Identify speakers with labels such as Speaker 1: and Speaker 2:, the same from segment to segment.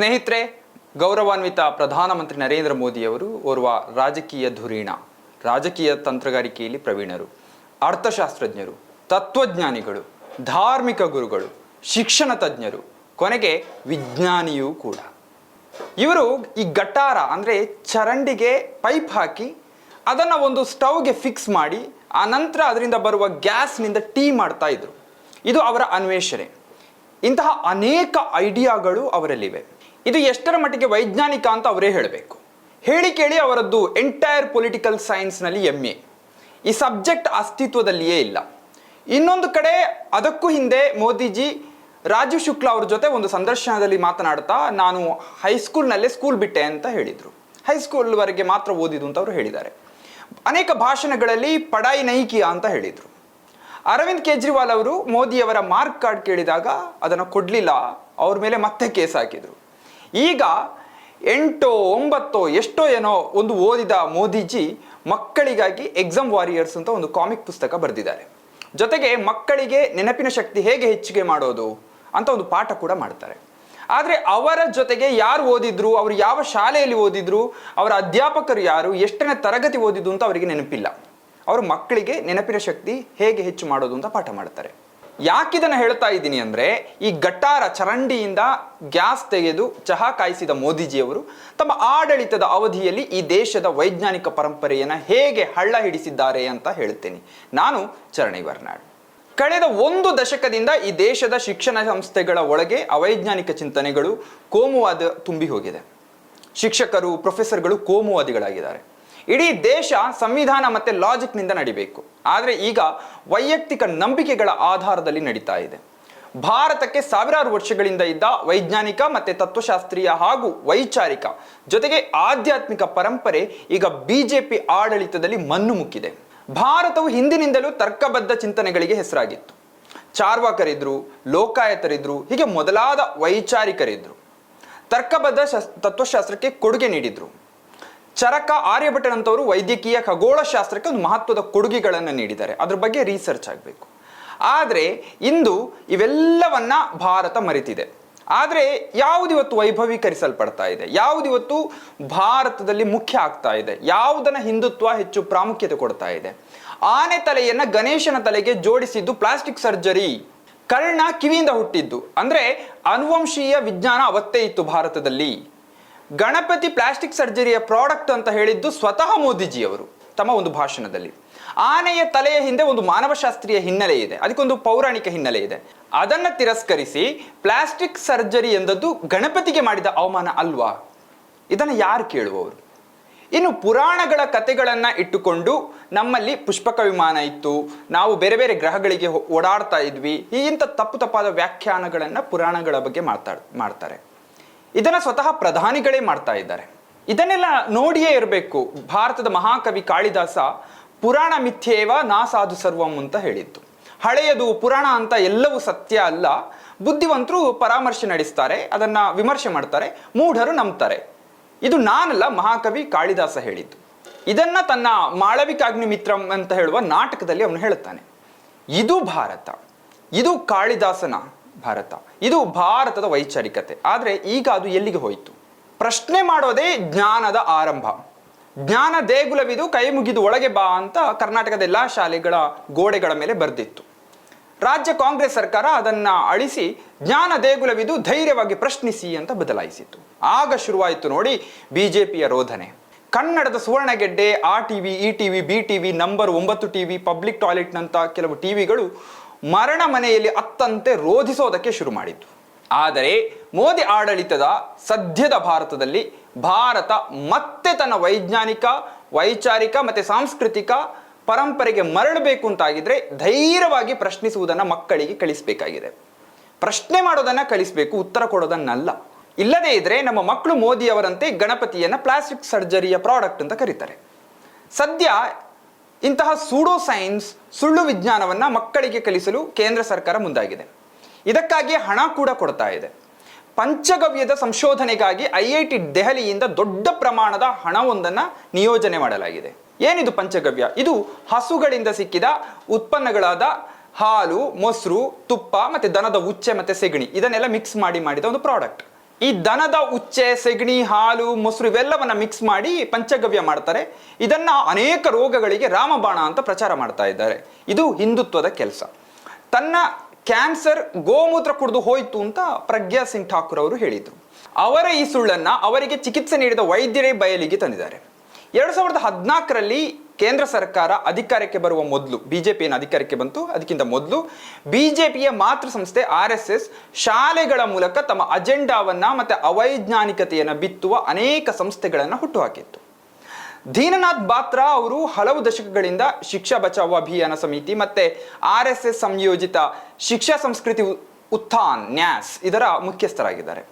Speaker 1: ಸ್ನೇಹಿತರೆ, ಗೌರವಾನ್ವಿತ ಪ್ರಧಾನಮಂತ್ರಿ ನರೇಂದ್ರ ಮೋದಿಯವರು ಓರ್ವ ರಾಜಕೀಯ ಧುರೀಣ, ರಾಜಕೀಯ ತಂತ್ರಗಾರಿಕೆಯಲ್ಲಿ ಪ್ರವೀಣರು, ಅರ್ಥಶಾಸ್ತ್ರಜ್ಞರು, ತತ್ವಜ್ಞಾನಿಗಳು, ಧಾರ್ಮಿಕ ಗುರುಗಳು, ಶಿಕ್ಷಣ ತಜ್ಞರು, ಕೊನೆಗೆ ವಿಜ್ಞಾನಿಯೂ ಕೂಡ. ಇವರು ಈ ಗಟಾರ ಅಂದರೆ ಚರಂಡಿಗೆ ಪೈಪ್ ಹಾಕಿ ಅದನ್ನು ಒಂದು ಸ್ಟವ್ಗೆ ಫಿಕ್ಸ್ ಮಾಡಿ ಆ ನಂತರ ಅದರಿಂದ ಬರುವ ಗ್ಯಾಸ್ನಿಂದ ಟೀ ಮಾಡ್ತಾ ಇದ್ರು. ಇದು ಅವರ ಅನ್ವೇಷಣೆ. ಇಂತಹ ಅನೇಕ ಐಡಿಯಾಗಳು ಅವರಲ್ಲಿವೆ. ಇದು ಎಷ್ಟರ ಮಟ್ಟಿಗೆ ವೈಜ್ಞಾನಿಕ ಅಂತ ಅವರೇ ಹೇಳಬೇಕು. ಹೇಳಿ ಕೇಳಿ ಅವರದ್ದು ಎಂಟೈರ್ ಪೊಲಿಟಿಕಲ್ ಸೈನ್ಸ್ನಲ್ಲಿ ಎಂ ಎ ಈ ಸಬ್ಜೆಕ್ಟ್ ಅಸ್ತಿತ್ವದಲ್ಲಿಯೇ ಇಲ್ಲ. ಇನ್ನೊಂದು ಕಡೆ ಅದಕ್ಕೂ ಹಿಂದೆ ಮೋದಿಜಿ ರಾಜೀವ್ ಶುಕ್ಲಾ ಅವ್ರ ಜೊತೆ ಒಂದು ಸಂದರ್ಶನದಲ್ಲಿ ಮಾತನಾಡ್ತಾ ನಾನು ಹೈಸ್ಕೂಲ್ನಲ್ಲೇ ಸ್ಕೂಲ್ ಬಿಟ್ಟೆ ಅಂತ ಹೇಳಿದರು. ಹೈಸ್ಕೂಲ್ವರೆಗೆ ಮಾತ್ರ ಓದಿದ್ದು ಅಂತ ಅವರು ಹೇಳಿದ್ದಾರೆ. ಅನೇಕ ಭಾಷಣಗಳಲ್ಲಿ ಪಡಾಯಿ ನೈಕಿಯ ಅಂತ ಹೇಳಿದರು. ಅರವಿಂದ್ ಕೇಜ್ರಿವಾಲ್ ಅವರು ಮೋದಿಯವರ ಮಾರ್ಕ್ ಕಾರ್ಡ್ ಕೇಳಿದಾಗ ಅದನ್ನು ಕೊಡಲಿಲ್ಲ, ಅವ್ರ ಮೇಲೆ ಮತ್ತೆ ಕೇಸ್ ಹಾಕಿದರು. ಈಗ ಎಂಟೋ ಒಂಬತ್ತೋ ಎಷ್ಟೋ ಏನೋ ಒಂದು ಓದಿದ ಮೋದಿಜಿ ಮಕ್ಕಳಿಗಾಗಿ ಎಕ್ಸಾಮ್ ವಾರಿಯರ್ಸ್ ಅಂತ ಒಂದು ಕಾಮಿಕ್ ಪುಸ್ತಕ ಬರೆದಿದ್ದಾರೆ. ಜೊತೆಗೆ ಮಕ್ಕಳಿಗೆ ನೆನಪಿನ ಶಕ್ತಿ ಹೇಗೆ ಹೆಚ್ಚಿಗೆ ಮಾಡೋದು ಅಂತ ಒಂದು ಪಾಠ ಕೂಡ ಮಾಡ್ತಾರೆ. ಆದರೆ ಅವರ ಜೊತೆಗೆ ಯಾರು ಓದಿದ್ರು, ಅವರು ಯಾವ ಶಾಲೆಯಲ್ಲಿ ಓದಿದ್ರು, ಅವರ ಅಧ್ಯಾಪಕರು ಯಾರು, ಎಷ್ಟನೇ ತರಗತಿ ಓದಿದ್ದು ಅಂತ ಅವರಿಗೆ ನೆನಪಿಲ್ಲ. ಅವರು ಮಕ್ಕಳಿಗೆ ನೆನಪಿನ ಶಕ್ತಿ ಹೇಗೆ ಹೆಚ್ಚು ಮಾಡೋದು ಅಂತ ಪಾಠ ಮಾಡ್ತಾರೆ. ಯಾಕಿದನ್ನು ಹೇಳ್ತಾ ಇದ್ದೀನಿ ಅಂದರೆ, ಈ ಗಟ್ಟಾರ ಚರಂಡಿಯಿಂದ ಗ್ಯಾಸ್ ತೆಗೆದು ಚಹಾ ಕಾಯಿಸಿದ ಮೋದಿಜಿಯವರು ತಮ್ಮ ಆಡಳಿತದ ಅವಧಿಯಲ್ಲಿ ಈ ದೇಶದ ವೈಜ್ಞಾನಿಕ ಪರಂಪರೆಯನ್ನು ಹೇಗೆ ಹಳ್ಳ ಹಿಡಿಸಿದ್ದಾರೆ ಅಂತ ಹೇಳ್ತೇನೆ. ನಾನು ಚರಣಿ ವರ್ನಾಡ್. ಕಳೆದ ಒಂದು ದಶಕದಿಂದ ಈ ದೇಶದ ಶಿಕ್ಷಣ ಸಂಸ್ಥೆಗಳ ಒಳಗೆ ಅವೈಜ್ಞಾನಿಕ ಚಿಂತನೆಗಳು ಕೋಮುವಾದ ತುಂಬಿ ಹೋಗಿದೆ ಶಿಕ್ಷಕರು, ಪ್ರೊಫೆಸರ್ಗಳು ಕೋಮುವಾದಿಗಳಾಗಿದ್ದಾರೆ. ಇಡೀ ದೇಶ ಸಂವಿಧಾನ ಮತ್ತೆ ಲಾಜಿಕ್ನಿಂದ ನಡಿಬೇಕು. ಆದರೆ ಈಗ ವೈಯಕ್ತಿಕ ನಂಬಿಕೆಗಳ ಆಧಾರದಲ್ಲಿ ನಡೀತಾ ಇದೆ. ಭಾರತಕ್ಕೆ ಸಾವಿರಾರು ವರ್ಷಗಳಿಂದ ಇದ್ದ ವೈಜ್ಞಾನಿಕ ಮತ್ತೆ ತತ್ವಶಾಸ್ತ್ರೀಯ ಹಾಗೂ ವೈಚಾರಿಕ ಜೊತೆಗೆ ಆಧ್ಯಾತ್ಮಿಕ ಪರಂಪರೆ ಈಗ ಬಿಜೆಪಿ ಆಡಳಿತದಲ್ಲಿ ಮಣ್ಣು ಮುಕ್ಕಿದೆ. ಭಾರತವು ಹಿಂದಿನಿಂದಲೂ ತರ್ಕಬದ್ಧ ಚಿಂತನೆಗಳಿಗೆ ಹೆಸರಾಗಿತ್ತು. ಚಾರ್ವಾಕರಿದ್ರು, ಲೋಕಾಯತರಿದ್ರು, ಹೀಗೆ ಮೊದಲಾದ ವೈಚಾರಿಕರಿದ್ರು. ತರ್ಕಬದ್ಧ ಶಸ್, ತತ್ವಶಾಸ್ತ್ರಕ್ಕೆ ಕೊಡುಗೆ ನೀಡಿದ್ರು. ಚರಕ ಆರ್ಯಭಟನಂತವರು ವೈದ್ಯಕೀಯ ಖಗೋಳಶಾಸ್ತ್ರಕ್ಕೆ ಒಂದು ಮಹತ್ವದ ಕೊಡುಗೆಗಳನ್ನು ನೀಡಿದ್ದಾರೆ. ಅದ್ರ ಬಗ್ಗೆ ರಿಸರ್ಚ್ ಆಗಬೇಕು. ಆದರೆ ಇಂದು ಇವೆಲ್ಲವನ್ನ ಭಾರತ ಮರೆತಿದೆ. ಆದರೆ ಯಾವುದಿವತ್ತು ವೈಭವೀಕರಿಸಲ್ಪಡ್ತಾ ಇದೆ? ಯಾವುದಿವತ್ತು ಭಾರತದಲ್ಲಿ ಮುಖ್ಯ ಆಗ್ತಾ ಇದೆ? ಯಾವುದನ್ನ ಹಿಂದುತ್ವ ಹೆಚ್ಚು ಪ್ರಾಮುಖ್ಯತೆ ಕೊಡ್ತಾ ಇದೆ? ಆನೆ ತಲೆಯನ್ನ ಗಣೇಶನ ತಲೆಗೆ ಜೋಡಿಸಿದ್ದು ಪ್ಲಾಸ್ಟಿಕ್ ಸರ್ಜರಿ ಕರ್ಣ ಕಿವಿಯಿಂದ ಹುಟ್ಟಿದ್ದು. ಅಂದ್ರೆ ಅನುವಂಶೀಯ ವಿಜ್ಞಾನ ಅವತ್ತೇ ಇತ್ತು ಭಾರತದಲ್ಲಿ. ಗಣಪತಿ ಪ್ಲಾಸ್ಟಿಕ್ ಸರ್ಜರಿಯ ಪ್ರಾಡಕ್ಟ್ ಅಂತ ಹೇಳಿದ್ದು ಸ್ವತಃ ಮೋದಿಜಿಯವರು, ತಮ್ಮ ಒಂದು ಭಾಷಣದಲ್ಲಿ. ಆನೆಯ ತಲೆಯ ಹಿಂದೆ ಒಂದು ಮಾನವಶಾಸ್ತ್ರೀಯ ಹಿನ್ನೆಲೆ ಇದೆ, ಅದಕ್ಕೊಂದು ಪೌರಾಣಿಕ ಹಿನ್ನೆಲೆ ಇದೆ. ಅದನ್ನ ತಿರಸ್ಕರಿಸಿ ಪ್ಲಾಸ್ಟಿಕ್ ಸರ್ಜರಿ ಎಂದದ್ದು ಗಣಪತಿಗೆ ಮಾಡಿದ ಅವಮಾನ ಅಲ್ವಾ? ಇದನ್ನು ಯಾರು ಕೇಳುವವರು? ಇನ್ನು ಪುರಾಣಗಳ ಕಥೆಗಳನ್ನು ಇಟ್ಟುಕೊಂಡು ನಮ್ಮಲ್ಲಿ ಪುಷ್ಪಕ ವಿಮಾನ ಇತ್ತು, ನಾವು ಬೇರೆ ಬೇರೆ ಗ್ರಹಗಳಿಗೆ ಓಡಾಡ್ತಾ ಇದ್ವಿ, ಈ ಇಂಥ ತಪ್ಪು ತಪ್ಪಾದ ವ್ಯಾಖ್ಯಾನಗಳನ್ನು ಪುರಾಣಗಳ ಬಗ್ಗೆ ಮಾತಾಡ್ ಮಾಡ್ತಾರೆ. ಇದನ್ನ ಸ್ವತಃ ಪ್ರಧಾನಿಗಳೇ ಮಾಡ್ತಾ ಇದ್ದಾರೆ. ಇದನ್ನೆಲ್ಲ ನೋಡಿಯೇ ಇರಬೇಕು. ಭಾರತದ ಮಹಾಕವಿ ಕಾಳಿದಾಸ, ಪುರಾಣ ಮಿಥ್ಯೇವ ನಾ ಸಾಧು ಸರ್ವಂ ಅಂತ ಹೇಳಿದ್ದು. ಹಳೆಯದು ಪುರಾಣ ಅಂತ ಎಲ್ಲವೂ ಸತ್ಯ ಅಲ್ಲ. ಬುದ್ಧಿವಂತರು ಪರಾಮರ್ಶೆ ನಡೆಸ್ತಾರೆ, ಅದನ್ನ ವಿಮರ್ಶೆ ಮಾಡ್ತಾರೆ, ಮೂಢರು ನಂಬ್ತಾರೆ. ಇದು ನಾನಲ್ಲ ಮಹಾಕವಿ ಕಾಳಿದಾಸ ಹೇಳಿದ್ದು. ಇದನ್ನ ತನ್ನ ಮಾಳವಿಕಾಗ್ನಿ ಮಿತ್ರಂ ಅಂತ ಹೇಳುವ ನಾಟಕದಲ್ಲಿ ಅವನು ಹೇಳುತ್ತಾನೆ. ಇದು ಭಾರತ, ಇದು ಕಾಳಿದಾಸನ ಭಾರತ. ಇದು ಭಾರತದ ವೈಚಾರಿಕತೆ. ಆದರೆ ಈಗ ಅದು ಎಲ್ಲಿಗೆ ಹೋಯಿತು? ಪ್ರಶ್ನೆ ಮಾಡೋದೇ ಜ್ಞಾನದ ಆರಂಭ. ಜ್ಞಾನ ದೇಗುಲವಿದು ಕೈ ಮುಗಿದು ಒಳಗೆ ಬಾ ಅಂತ ಕರ್ನಾಟಕದ ಎಲ್ಲ ಶಾಲೆಗಳ ಗೋಡೆಗಳ ಮೇಲೆ ಬರೆದಿತ್ತು. ರಾಜ್ಯ ಕಾಂಗ್ರೆಸ್ ಸರ್ಕಾರ ಅದನ್ನ ಅಳಿಸಿ ಜ್ಞಾನ ದೇಗುಲವಿದು ಧೈರ್ಯವಾಗಿ ಪ್ರಶ್ನಿಸಿ ಅಂತ ಬದಲಾಯಿಸಿತು. ಆಗ ಶುರುವಾಯಿತು ನೋಡಿ ಬಿಜೆಪಿಯ ರೋಧನೆ. ಕನ್ನಡದ ಸುವರ್ಣಗೆಡ್ಡೆ, ಆ ಟಿವಿ, ಈ ಟಿವಿ, ಬಿ ಟಿವಿ, ನಂಬರ್ ಒಂಬತ್ತು ಟಿವಿ, ಪಬ್ಲಿಕ್ ಟಾಯ್ಲೆಟ್ನಂತ ಕೆಲವು ಟಿವಿಗಳು ಮರಣ ಮನೆಯಲ್ಲಿ ಅತ್ತಂತೆ ರೋಧಿಸೋದಕ್ಕೆ ಶುರು ಮಾಡಿತು ಆದರೆ ಮೋದಿ ಆಡಳಿತದ ಸದ್ಯದ ಭಾರತದಲ್ಲಿ ಭಾರತ ಮತ್ತೆ ತನ್ನ ವೈಜ್ಞಾನಿಕ, ವೈಚಾರಿಕ ಮತ್ತು ಸಾಂಸ್ಕೃತಿಕ ಪರಂಪರೆಗೆ ಮರಳಬೇಕು ಅಂತಾಗಿದ್ರೆ ಧೈರ್ಯವಾಗಿ ಪ್ರಶ್ನಿಸುವುದನ್ನು ಮಕ್ಕಳಿಗೆ ಕಲಿಸಬೇಕಾಗಿದೆ ಪ್ರಶ್ನೆ ಮಾಡೋದನ್ನ ಕಲಿಸಬೇಕು ಉತ್ತರ ಕೊಡೋದನ್ನಲ್ಲ. ಇಲ್ಲದೇ ಇದ್ರೆ ನಮ್ಮ ಮಕ್ಕಳು ಮೋದಿಯವರಂತೆ ಗಣಪತಿಯನ್ನು ಪ್ಲಾಸ್ಟಿಕ್ ಸರ್ಜರಿಯ ಪ್ರಾಡಕ್ಟ್ ಅಂತ ಕರೀತಾರೆ. ಸದ್ಯ ಇಂತಹ ಸೂಡೋ ಸೈನ್ಸ್ ಸುಳ್ಳು ವಿಜ್ಞಾನವನ್ನು ಮಕ್ಕಳಿಗೆ ಕಲಿಸಲು ಕೇಂದ್ರ ಸರ್ಕಾರ ಮುಂದಾಗಿದೆ. ಇದಕ್ಕಾಗಿ ಹಣ ಕೂಡ ಕೊಡ್ತಾ ಇದೆ. ಪಂಚಗವ್ಯದ ಸಂಶೋಧನೆಗಾಗಿ ಐ ಐ ಟಿ ದೆಹಲಿಯಿಂದ ದೊಡ್ಡ ಪ್ರಮಾಣದ ಹಣವೊಂದನ್ನು ನಿಯೋಜನೆ ಮಾಡಲಾಗಿದೆ. ಏನಿದು ಪಂಚಗವ್ಯ? ಇದು ಹಸುಗಳಿಂದ ಸಿಕ್ಕಿದ ಉತ್ಪನ್ನಗಳಾದ ಹಾಲು, ಮೊಸರು, ತುಪ್ಪ ಮತ್ತು ದನದ ಉಚ್ಚೆ ಮತ್ತು ಸೆಗಣಿ. ಇದನ್ನೆಲ್ಲ ಮಿಕ್ಸ್ ಮಾಡಿ ಮಾಡಿದ ಒಂದು ಪ್ರಾಡಕ್ಟ್ ಈ ದನದ ಉಚ್ಚೆ, ಸೆಗಣಿ, ಹಾಲು, ಮೊಸರು ಇವೆಲ್ಲವನ್ನ ಮಿಕ್ಸ್ ಮಾಡಿ ಪಂಚಗವ್ಯ ಮಾಡ್ತಾರೆ. ಇದನ್ನ ಅನೇಕ ರೋಗಗಳಿಗೆ ರಾಮಬಾಣ ಅಂತ ಪ್ರಚಾರ ಮಾಡ್ತಾ ಇದ್ದಾರೆ. ಇದು ಹಿಂದುತ್ವದ ಕೆಲಸ. ತನ್ನ ಕ್ಯಾನ್ಸರ್ ಗೋಮೂತ್ರ ಕುಡಿದು ಹೋಯ್ತು ಅಂತ ಪ್ರಜ್ಞಾ ಸಿಂಗ್ ಠಾಕೂರ್ ಅವರು ಹೇಳಿದರು. ಅವರ ಈ ಸುಳ್ಳನ್ನ ಅವರಿಗೆ ಚಿಕಿತ್ಸೆ ನೀಡಿದ ವೈದ್ಯರೇ ಬಯಲಿಗೆ ತಂದಿದ್ದಾರೆ. ಎರಡು ಸಾವಿರದ ಹದಿನಾಲ್ಕರಲ್ಲಿ ಕೇಂದ್ರ ಸರ್ಕಾರ ಅಧಿಕಾರಕ್ಕೆ ಬರುವ ಮೊದಲು ಬಿಜೆಪಿ ಏನು ಅಧಿಕಾರಕ್ಕೆ ಬಂತು. ಅದಕ್ಕಿಂತ ಮೊದಲು ಬಿಜೆಪಿಯ ಮಾತೃ ಸಂಸ್ಥೆ ಆರ್ ಎಸ್ ಎಸ್ ಶಾಲೆಗಳ ಮೂಲಕ ತಮ್ಮ ಅಜೆಂಡಾವನ್ನ ಮತ್ತೆ ಅವೈಜ್ಞಾನಿಕತೆಯನ್ನು ಬಿತ್ತುವ ಅನೇಕ ಸಂಸ್ಥೆಗಳನ್ನು ಹುಟ್ಟುಹಾಕಿತ್ತು. ದೀನನಾಥ್ ಬಾತ್ರಾ ಅವರು ಹಲವು ದಶಕಗಳಿಂದ ಶಿಕ್ಷಾ ಬಚಾವ್ ಅಭಿಯಾನ ಸಮಿತಿ ಮತ್ತೆ ಆರ್ ಎಸ್ ಎಸ್ ಸಂಯೋಜಿತ ಶಿಕ್ಷಾ ಸಂಸ್ಕೃತಿ ಉತ್ಥಾನ್, ನ್ಯಾಸ್ ಇದರ ಮುಖ್ಯಸ್ಥರಾಗಿದ್ದಾರೆ.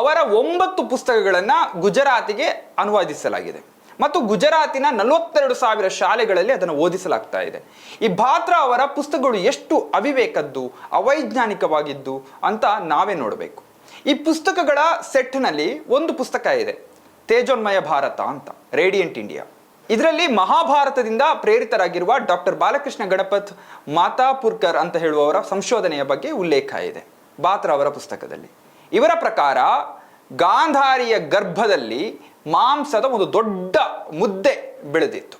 Speaker 1: ಅವರ ಒಂಬತ್ತು ಪುಸ್ತಕಗಳನ್ನು ಗುಜರಾತಿಗೆ ಅನುವಾದಿಸಲಾಗಿದೆ. ಮತ್ತು ಗುಜರಾತಿನ ನಲವತ್ತೆರಡು ಸಾವಿರ ಶಾಲೆಗಳಲ್ಲಿ ಅದನ್ನು ಓದಿಸಲಾಗ್ತಾ ಇದೆ. ಈ ಭಾತ್ರ ಅವರ ಪುಸ್ತಕಗಳು ಎಷ್ಟು ಅವಿವೇಕದ್ದು, ಅವೈಜ್ಞಾನಿಕವಾಗಿದ್ದು ಅಂತ ನಾವೇ ನೋಡಬೇಕು. ಈ ಪುಸ್ತಕಗಳ ಸೆಟ್ನಲ್ಲಿ ಒಂದು ಪುಸ್ತಕ ಇದೆ, ತೇಜೋನ್ಮಯ ಭಾರತ ಅಂತ, ರೇಡಿಯಂಟ್ ಇಂಡಿಯಾ. ಇದರಲ್ಲಿ ಮಹಾಭಾರತದಿಂದ ಪ್ರೇರಿತರಾಗಿರುವ ಡಾಕ್ಟರ್ ಬಾಲಕೃಷ್ಣ ಗಣಪತ್ ಮಾತಾಪುರ್ಕರ್ ಅಂತ ಹೇಳುವವರ ಸಂಶೋಧನೆಯ ಬಗ್ಗೆ ಉಲ್ಲೇಖ ಇದೆ ಬಾತ್ರ ಅವರ ಪುಸ್ತಕದಲ್ಲಿ. ಇವರ ಪ್ರಕಾರ ಗಾಂಧಾರಿಯ ಗರ್ಭದಲ್ಲಿ ಮಾಂಸದ ಒಂದು ದೊಡ್ಡ ಮುದ್ದೆ ಬೆಳೆದಿತ್ತು.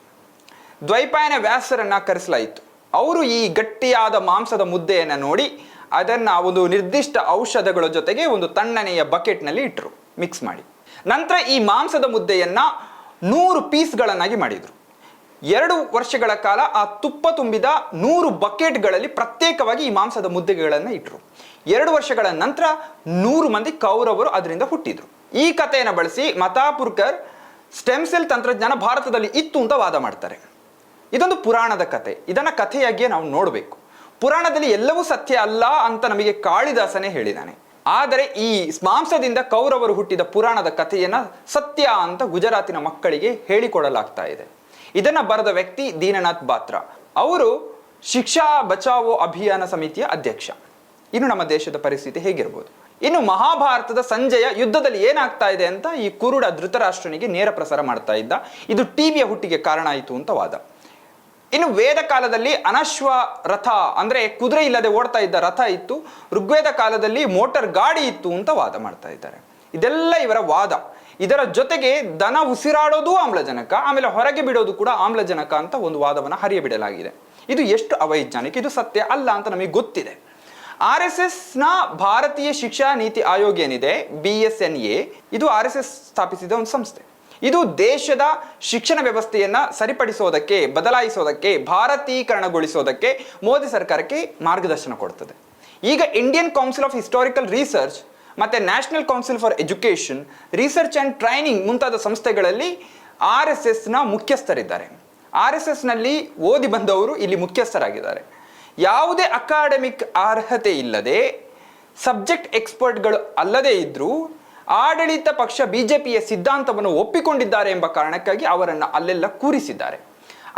Speaker 1: ದ್ವೈಪಾಯನ ವ್ಯಾಸರನ್ನ ಕರೆಸಲಾಯಿತು. ಅವರು ಈ ಗಟ್ಟಿಯಾದ ಮಾಂಸದ ಮುದ್ದೆಯನ್ನು ನೋಡಿ ಅದನ್ನ ಒಂದು ನಿರ್ದಿಷ್ಟ ಔಷಧಗಳ ಜೊತೆಗೆ ಒಂದು ತಣ್ಣನೆಯ ಬಕೆಟ್ನಲ್ಲಿ ಇಟ್ಟರು ಮಿಕ್ಸ್ ಮಾಡಿ. ನಂತರ ಈ ಮಾಂಸದ ಮುದ್ದೆಯನ್ನ ನೂರು ಪೀಸ್ಗಳನ್ನಾಗಿ ಮಾಡಿದರು. ಎರಡು ವರ್ಷಗಳ ಕಾಲ ಆ ತುಪ್ಪ ತುಂಬಿದ ನೂರು ಬಕೆಟ್ಗಳಲ್ಲಿ ಪ್ರತ್ಯೇಕವಾಗಿ ಈ ಮಾಂಸದ ಮುದ್ದೆಗಳನ್ನು ಇಟ್ಟರು ಎರಡು ವರ್ಷಗಳ ನಂತರ ನೂರು ಮಂದಿ ಕೌರವರು ಅದರಿಂದ ಹುಟ್ಟಿದ್ರು. ಈ ಕಥೆಯನ್ನು ಬಳಸಿ ಮತಾಪುರ್ಕರ್ ಸ್ಟೆಮ್ ಸೆಲ್ ತಂತ್ರಜ್ಞಾನ ಭಾರತದಲ್ಲಿ ಇತ್ತು ಅಂತ ವಾದ ಮಾಡ್ತಾರೆ. ಇದೊಂದು ಪುರಾಣದ ಕತೆ ಇದನ್ನು ಕಥೆಯಾಗಿಯೇ ನಾವು ನೋಡಬೇಕು. ಪುರಾಣದಲ್ಲಿ ಎಲ್ಲವೂ ಸತ್ಯ ಅಲ್ಲ ಅಂತ ನಮಗೆ ಕಾಳಿದಾಸನೇ ಹೇಳಿದ್ದಾನೆ ಆದರೆ ಈ ಮಾಂಸದಿಂದ ಕೌರವರು ಹುಟ್ಟಿದ ಪುರಾಣದ ಕಥೆಯನ್ನ ಸತ್ಯ ಅಂತ ಗುಜರಾತಿನ ಮಕ್ಕಳಿಗೆ ಹೇಳಿಕೊಡಲಾಗ್ತಾ ಇದೆ. ಇದನ್ನ ಬರೆದ ವ್ಯಕ್ತಿ ದೀನನಾಥ್ ಬಾತ್ರ. ಅವರು ಶಿಕ್ಷಾ ಬಚಾವೋ ಅಭಿಯಾನ ಸಮಿತಿಯ ಅಧ್ಯಕ್ಷ. ಇನ್ನು ನಮ್ಮ ದೇಶದ ಪರಿಸ್ಥಿತಿ ಹೇಗಿರ್ಬೋದು? ಇನ್ನು ಮಹಾಭಾರತದ ಸಂಜೆಯ ಯುದ್ಧದಲ್ಲಿ ಏನಾಗ್ತಾ ಇದೆ ಅಂತ ಈ ಕುರುಡ ಧೃತರಾಷ್ಟ್ರನಿಗೆ ನೇರ ಪ್ರಸಾರ ಮಾಡ್ತಾ ಇದ್ದ. ಇದು ಟಿವಿಯ ಹುಟ್ಟಿಗೆ ಕಾರಣ ಆಯಿತು ಅಂತ ವಾದ. ಇನ್ನು ವೇದ ಕಾಲದಲ್ಲಿ ಅನಶ್ವ ರಥ ಅಂದ್ರೆ ಕುದುರೆ ಇಲ್ಲದೆ ಓಡ್ತಾ ಇದ್ದ ರಥ ಇತ್ತು. ಋಗ್ವೇದ ಕಾಲದಲ್ಲಿ ಮೋಟಾರ್ ಗಾಡಿ ಇತ್ತು ಅಂತ ವಾದ ಮಾಡ್ತಾ ಇದ್ದಾರೆ. ಇದೆಲ್ಲ ಇವರ ವಾದ. ಇದರ ಜೊತೆಗೆ ದನ ಉಸಿರಾಡೋದು ಆಮ್ಲಜನಕ, ಆಮೇಲೆ ಹೊರಗೆ ಬಿಡೋದು ಕೂಡ ಆಮ್ಲಜನಕ ಅಂತ ಒಂದು ವಾದವನ್ನು ಹರಿಯಬಿಡಲಾಗಿದೆ. ಇದು ಎಷ್ಟು ಅವೈಜ್ಞಾನಿಕ, ಇದು ಸತ್ಯ ಅಲ್ಲ ಅಂತ ನಮಗೆ ಗೊತ್ತಿದೆ. ಆರ್ ಎಸ್ ಎಸ್ನ ಭಾರತೀಯ ಶಿಕ್ಷಾ ನೀತಿ ಆಯೋಗ ಏನಿದೆ? B S N A. ಇದು ಆರ್ ಎಸ್ ಎಸ್ ಸ್ಥಾಪಿಸಿದ ಒಂದು ಸಂಸ್ಥೆ. ಇದು ದೇಶದ ಶಿಕ್ಷಣ ವ್ಯವಸ್ಥೆಯನ್ನ ಸರಿಪಡಿಸೋದಕ್ಕೆ, ಬದಲಾಯಿಸೋದಕ್ಕೆ, ಭಾರತೀಕರಣಗೊಳಿಸೋದಕ್ಕೆ ಮೋದಿ ಸರ್ಕಾರಕ್ಕೆ ಮಾರ್ಗದರ್ಶನ ಕೊಡ್ತದೆ. ಈಗ Indian council of historical research ಮತ್ತೆ national council for education research and training ಮುಂತಾದ ಸಂಸ್ಥೆಗಳಲ್ಲಿ ಆರ್ ಎಸ್ ಎಸ್ನ ಮುಖ್ಯಸ್ಥರಿದ್ದಾರೆ. ಆರ್ ಎಸ್ ಎಸ್ನಲ್ಲಿ ಓದಿ ಬಂದವರು ಇಲ್ಲಿ ಮುಖ್ಯಸ್ಥರಾಗಿದ್ದಾರೆ. ಯಾವುದೇ ಅಕಾಡೆಮಿಕ್ ಅರ್ಹತೆ ಇಲ್ಲದೆ ಸಬ್ಜೆಕ್ಟ್ ಎಕ್ಸ್ಪರ್ಟ್ಗಳು ಅಲ್ಲದೇ ಇದ್ದರೂ ಆಡಳಿತ ಪಕ್ಷ ಬಿಜೆಪಿಯ ಸಿದ್ಧಾಂತವನ್ನು ಒಪ್ಪಿಕೊಂಡಿದ್ದಾರೆ ಎಂಬ ಕಾರಣಕ್ಕಾಗಿ ಅವರನ್ನು ಅಲ್ಲೆಲ್ಲ ಕೂರಿಸಿದ್ದಾರೆ.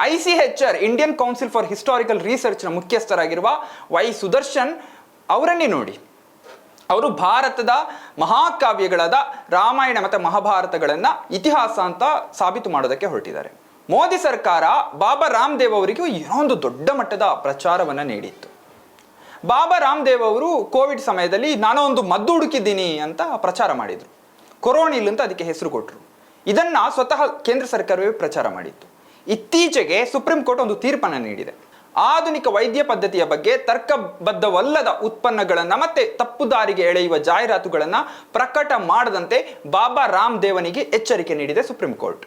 Speaker 1: I C H R Indian council for historical ರಿಸರ್ಚ್ನ ಮುಖ್ಯಸ್ಥರಾಗಿರುವ ವೈ ಸುದರ್ಶನ್ ಅವರನ್ನೇ ನೋಡಿ. ಅವರು ಭಾರತದ ಮಹಾಕಾವ್ಯಗಳಾದ ರಾಮಾಯಣ ಮತ್ತು ಮಹಾಭಾರತಗಳನ್ನು ಇತಿಹಾಸ ಅಂತ ಸಾಬೀತು ಮಾಡೋದಕ್ಕೆ ಹೊರಟಿದ್ದಾರೆ. ಮೋದಿ ಸರ್ಕಾರ ಬಾಬಾ ರಾಮದೇವ್ ಅವರಿಗೆ ಏನೋ ಒಂದು ದೊಡ್ಡ ಮಟ್ಟದ ಪ್ರಚಾರವನ್ನು ನೀಡಿತ್ತು. ಬಾಬಾ ರಾಮದೇವ್ ಅವರು ಕೋವಿಡ್ ಸಮಯದಲ್ಲಿ, ನಾನು ಒಂದು ಮದ್ದು ಹುಡುಕಿದ್ದೀನಿ ಅಂತ ಪ್ರಚಾರ ಮಾಡಿದರು. ಕೊರೋನಿಲ್ ಅಂತ ಅದಕ್ಕೆ ಹೆಸರು ಕೊಟ್ಟರು ಇದನ್ನ ಸ್ವತಃ ಕೇಂದ್ರ ಸರ್ಕಾರವೇ ಪ್ರಚಾರ ಮಾಡಿತ್ತು. ಇತ್ತೀಚೆಗೆ ಸುಪ್ರೀಂ ಕೋರ್ಟ್ ಒಂದು ತೀರ್ಪನ್ನು ನೀಡಿದೆ. ಆಧುನಿಕ ವೈದ್ಯ ಪದ್ಧತಿಯ ಬಗ್ಗೆ ತರ್ಕಬದ್ಧವಲ್ಲದ ಉತ್ಪನ್ನಗಳನ್ನು ಮತ್ತೆ ತಪ್ಪು ದಾರಿಗೆ ಎಳೆಯುವ ಜಾಹೀರಾತುಗಳನ್ನು ಪ್ರಕಟ ಮಾಡದಂತೆ ಬಾಬಾ ರಾಮದೇವನಿಗೆ ಎಚ್ಚರಿಕೆ ನೀಡಿದೆ ಸುಪ್ರೀಂ ಕೋರ್ಟ್.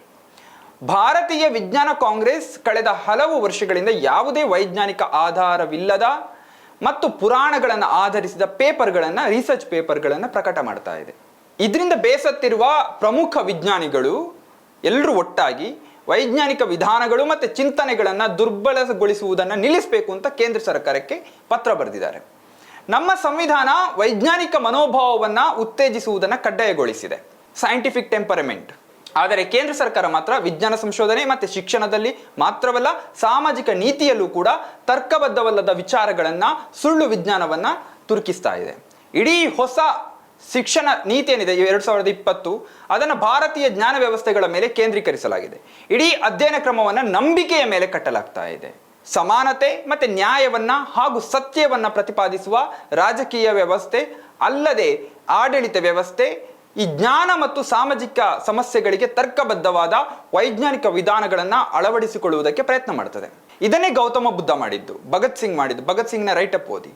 Speaker 1: ಭಾರತೀಯ ವಿಜ್ಞಾನ ಕಾಂಗ್ರೆಸ್ ಕಳೆದ ಹಲವು ವರ್ಷಗಳಿಂದ ಯಾವುದೇ ವೈಜ್ಞಾನಿಕ ಆಧಾರವಿಲ್ಲದ ಮತ್ತು ಪುರಾಣಗಳನ್ನು ಆಧರಿಸಿದ ಪೇಪರ್ಗಳನ್ನು ರಿಸರ್ಚ್ ಪೇಪರ್ಗಳನ್ನು ಪ್ರಕಟ ಮಾಡ್ತಾ ಇದೆ. ಇದರಿಂದ ಬೇಸತ್ತಿರುವ ಪ್ರಮುಖ ವಿಜ್ಞಾನಿಗಳು ಎಲ್ಲರೂ ಒಟ್ಟಾಗಿ ವೈಜ್ಞಾನಿಕ ವಿಧಾನಗಳು ಮತ್ತು ಚಿಂತನೆಗಳನ್ನು ದುರ್ಬಲಗೊಳಿಸುವುದನ್ನು ನಿಲ್ಲಿಸಬೇಕು ಅಂತ ಕೇಂದ್ರ ಸರ್ಕಾರಕ್ಕೆ ಪತ್ರ ಬರೆದಿದ್ದಾರೆ. ನಮ್ಮ ಸಂವಿಧಾನ ವೈಜ್ಞಾನಿಕ ಮನೋಭಾವವನ್ನು ಉತ್ತೇಜಿಸುವುದನ್ನು ಕಡ್ಡಾಯಗೊಳಿಸಿದೆ. ಸೈಂಟಿಫಿಕ್ ಟೆಂಪರಮೆಂಟ್ ಆದರೆ ಕೇಂದ್ರ ಸರ್ಕಾರ ಮಾತ್ರ ವಿಜ್ಞಾನ ಸಂಶೋಧನೆ ಮತ್ತು ಶಿಕ್ಷಣದಲ್ಲಿ ಮಾತ್ರವಲ್ಲ ಸಾಮಾಜಿಕ ನೀತಿಯಲ್ಲೂ ಕೂಡ ತರ್ಕಬದ್ಧವಲ್ಲದ ವಿಚಾರಗಳನ್ನು, ಸುಳ್ಳು ವಿಜ್ಞಾನವನ್ನು ತುರುಕಿಸ್ತಾ ಇದೆ. ಇಡೀ ಹೊಸ ಶಿಕ್ಷಣ ನೀತಿ ಏನಿದೆ ಎರಡು ಸಾವಿರದ ಇಪ್ಪತ್ತು, ಅದನ್ನು ಭಾರತೀಯ ಜ್ಞಾನ ವ್ಯವಸ್ಥೆಗಳ ಮೇಲೆ ಕೇಂದ್ರೀಕರಿಸಲಾಗಿದೆ. ಇಡೀ ಅಧ್ಯಯನ ಕ್ರಮವನ್ನು ನಂಬಿಕೆಯ ಮೇಲೆ ಕಟ್ಟಲಾಗ್ತಾ ಇದೆ. ಸಮಾನತೆ ಮತ್ತು ನ್ಯಾಯವನ್ನು ಹಾಗೂ ಸತ್ಯವನ್ನು ಪ್ರತಿಪಾದಿಸುವ ರಾಜಕೀಯ ವ್ಯವಸ್ಥೆ ಅಲ್ಲದೆ ಆಡಳಿತ ವ್ಯವಸ್ಥೆ ಈ ಜ್ಞಾನ ಮತ್ತು ಸಾಮಾಜಿಕ ಸಮಸ್ಯೆಗಳಿಗೆ ತರ್ಕಬದ್ಧವಾದ ವೈಜ್ಞಾನಿಕ ವಿಧಾನಗಳನ್ನು ಅಳವಡಿಸಿಕೊಳ್ಳುವುದಕ್ಕೆ ಪ್ರಯತ್ನ ಮಾಡ್ತದೆ. ಇದನ್ನೇ ಗೌತಮ ಬುದ್ಧ ಮಾಡಿದ್ದು, ಭಗತ್ ಸಿಂಗ್ ಮಾಡಿದ್ದು. ಭಗತ್ ಸಿಂಗ್ನ ರೈಟ್ ಅಪ್ ಓದಿ,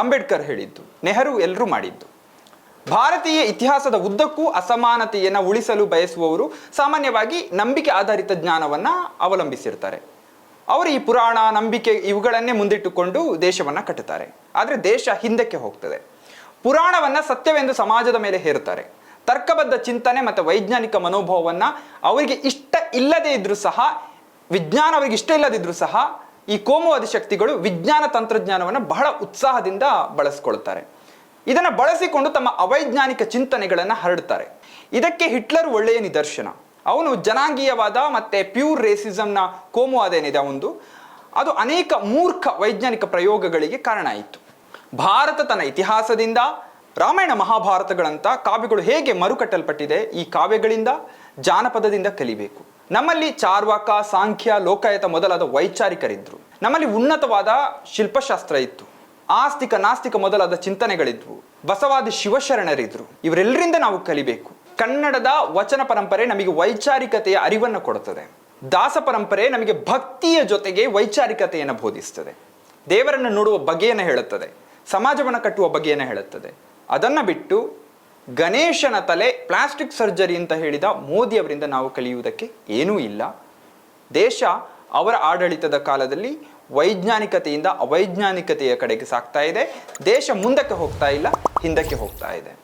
Speaker 1: ಅಂಬೇಡ್ಕರ್ ಹೇಳಿದ್ದು, ನೆಹರು ಎಲ್ಲರೂ ಮಾಡಿದ್ದು. ಭಾರತೀಯ ಇತಿಹಾಸದ ಉದ್ದಕ್ಕೂ ಅಸಮಾನತೆಯನ್ನು ಉಳಿಸಲು ಬಯಸುವವರು ಸಾಮಾನ್ಯವಾಗಿ ನಂಬಿಕೆ ಆಧಾರಿತ ಜ್ಞಾನವನ್ನು ಅವಲಂಬಿಸಿರ್ತಾರೆ. ಅವರು ಈ ಪುರಾಣ, ನಂಬಿಕೆ ಇವುಗಳನ್ನೇ ಮುಂದಿಟ್ಟುಕೊಂಡು ದೇಶವನ್ನು ಕಟ್ಟುತ್ತಾರೆ. ಆದರೆ ದೇಶ ಹಿಂದಕ್ಕೆ ಹೋಗ್ತದೆ. ಪುರಾಣವನ್ನು ಸತ್ಯವೆಂದು ಸಮಾಜದ ಮೇಲೆ ಹೇರುತ್ತಾರೆ. ತರ್ಕಬದ್ಧ ಚಿಂತನೆ ಮತ್ತು ವೈಜ್ಞಾನಿಕ ಮನೋಭಾವವನ್ನು ಅವರಿಗೆ ಇಷ್ಟ ಇಲ್ಲದೇ ಇದ್ದರೂ ಸಹ, ವಿಜ್ಞಾನ ಅವರಿಗೆ ಇಷ್ಟ ಇಲ್ಲದಿದ್ದರೂ ಸಹ, ಈ ಕೋಮುವಾದಿ ಶಕ್ತಿಗಳು ವಿಜ್ಞಾನ ತಂತ್ರಜ್ಞಾನವನ್ನು ಬಹಳ ಉತ್ಸಾಹದಿಂದ ಬಳಸ್ಕೊಳ್ತಾರೆ. ಇದನ್ನು ಬಳಸಿಕೊಂಡು ತಮ್ಮ ಅವೈಜ್ಞಾನಿಕ ಚಿಂತನೆಗಳನ್ನು ಹರಡ್ತಾರೆ. ಇದಕ್ಕೆ ಹಿಟ್ಲರ್ ಒಳ್ಳೆಯ ನಿದರ್ಶನ. ಅವನು ಜನಾಂಗೀಯವಾದ ಮತ್ತು ಪ್ಯೂರ್ ರೇಸಿಸಮ್ನ ಕೋಮುವಾದ ಏನಿದೆ ಒಂದು ಅದು ಅನೇಕ ಮೂರ್ಖ ವೈಜ್ಞಾನಿಕ ಪ್ರಯೋಗಗಳಿಗೆ ಕಾರಣ ಆಯಿತು. ಭಾರತ ತನ್ನ ಇತಿಹಾಸದಿಂದ ರಾಮಾಯಣ ಮಹಾಭಾರತಗಳಂಥ ಕಾವ್ಯಗಳು ಹೇಗೆ ಮರುಕಟ್ಟಲ್ಪಟ್ಟಿದೆ ಈ ಕಾವ್ಯಗಳಿಂದ ಜಾನಪದದಿಂದ ಕಲಿಬೇಕು. ನಮ್ಮಲ್ಲಿ ಚಾರ್ವಾಕ, ಸಾಂಖ್ಯ, ಲೋಕಾಯತ ಮೊದಲಾದ ವೈಚಾರಿಕರಿದ್ದರು ನಮ್ಮಲ್ಲಿ ಉನ್ನತವಾದ ಶಿಲ್ಪಶಾಸ್ತ್ರ ಇತ್ತು. ಆಸ್ತಿಕ ನಾಸ್ತಿಕ ಮೊದಲಾದ ಚಿಂತನೆಗಳಿದ್ವು. ಬಸವಾದಿ ಶಿವಶರಣರಿದ್ರು. ಇವರೆಲ್ಲರಿಂದ ನಾವು ಕಲಿಬೇಕು. ಕನ್ನಡದ ವಚನ ಪರಂಪರೆ ನಮಗೆ ವೈಚಾರಿಕತೆಯ ಅರಿವನ್ನು ಕೊಡುತ್ತದೆ ದಾಸ ಪರಂಪರೆ ನಮಗೆ ಭಕ್ತಿಯ ಜೊತೆಗೆ ವೈಚಾರಿಕತೆಯನ್ನು ಬೋಧಿಸ್ತದೆ. ದೇವರನ್ನು ನೋಡುವ ಬಗೆಯನ್ನು ಹೇಳುತ್ತದೆ. ಸಮಾಜವನ್ನು ಕಟ್ಟುವ ಬಗೆಯನ್ನು ಹೇಳುತ್ತದೆ. ಅದನ್ನು ಬಿಟ್ಟು ಗಣೇಶನ ತಲೆ ಪ್ಲಾಸ್ಟಿಕ್ ಸರ್ಜರಿ ಅಂತ ಹೇಳಿದ ಮೋದಿಯವರಿಂದ ನಾವು ಕಲಿಯುವುದಕ್ಕೆ ಏನೂ ಇಲ್ಲ. ದೇಶ ಅವರ ಆಡಳಿತದ ಕಾಲದಲ್ಲಿ ವೈಜ್ಞಾನಿಕತೆಯಿಂದ ಅವೈಜ್ಞಾನಿಕತೆಯ ಕಡೆಗೆ ಸಾಗ್ತಾ ಇದೆ. ದೇಶ ಮುಂದಕ್ಕೆ ಹೋಗ್ತಾ ಇಲ್ಲ, ಹಿಂದಕ್ಕೆ ಹೋಗ್ತಾ ಇದೆ.